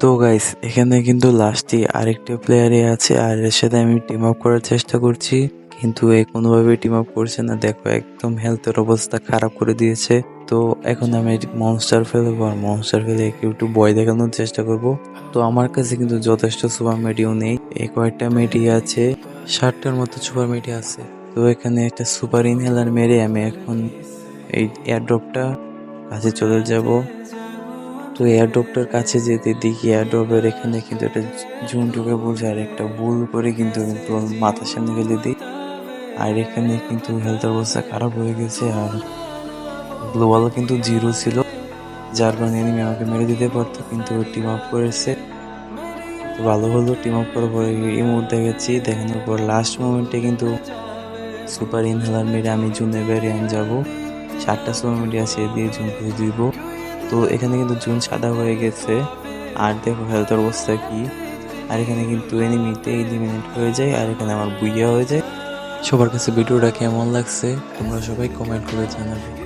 তো গাইস এখানে কিন্তু লাস্টে আরেকটা প্লেয়ারই আছে আর এর সাথে আমি টিম আপ করার চেষ্টা করছি। কিন্তু এ কোনোভাবে টিম আপ করছে না। দেখো, একদম হেলথের অবস্থা খারাপ করে দিয়েছে। তো এখন আমি মনস্টার ফেলব আর মনস্টার ফেলে একটু ভয় দেখানোর চেষ্টা করব। তো আমার কাছে কিন্তু যথেষ্ট সুপার মেডিও নেই। এই কয়েকটা মেডি আছে, ষাটটার মতো সুপার মেডি আছে। তো এখানে একটা সুপার ইনহেলার মেরে আমি এখন এই এয়ারড্রপটা কাছে চলে যাব। তো এয়ারড্রপটার কাছে যেতে দেখি এয়ারড্রপের এখানে কিন্তু একটা জুন ঢুকে বলছে আর একটা ভুল করে কিন্তু কিন্তু মাথার সামনে ফেলে দিই। আর এখানে কিন্তু হেলথ অবস্থা খারাপ হয়ে গেছে আর গ্লোবালও কিন্তু জিরো ছিল, যার কারণে এনিমি আমাকে মেরে দিতে পারতো, কিন্তু টিম আপ করেছে। ভালো হলো টিম আপ করার পরে ইমোট দেখেছি দেখানোর পর লাস্ট মোমেন্টে কিন্তু সুপার ইনহেলার মেরে আমি জুনে বেরিয়ে যাব। চারটা সুপার মেডি আছে এ দিয়ে জুনকে দিব। তো এখানে কিন্তু জুন সাদা হয়ে গেছে। আর দেখো হেলথের অবস্থা কি। আর এখানে কিন্তু এনিমিতে এলিমিনেট হয়ে যায়, আর এখানে আমার বুইয়া হয়ে যায়। সবার কাছে ভিডিওটা কেমন লাগছে, তোমরা সবাই কমেন্ট করে জানাবে।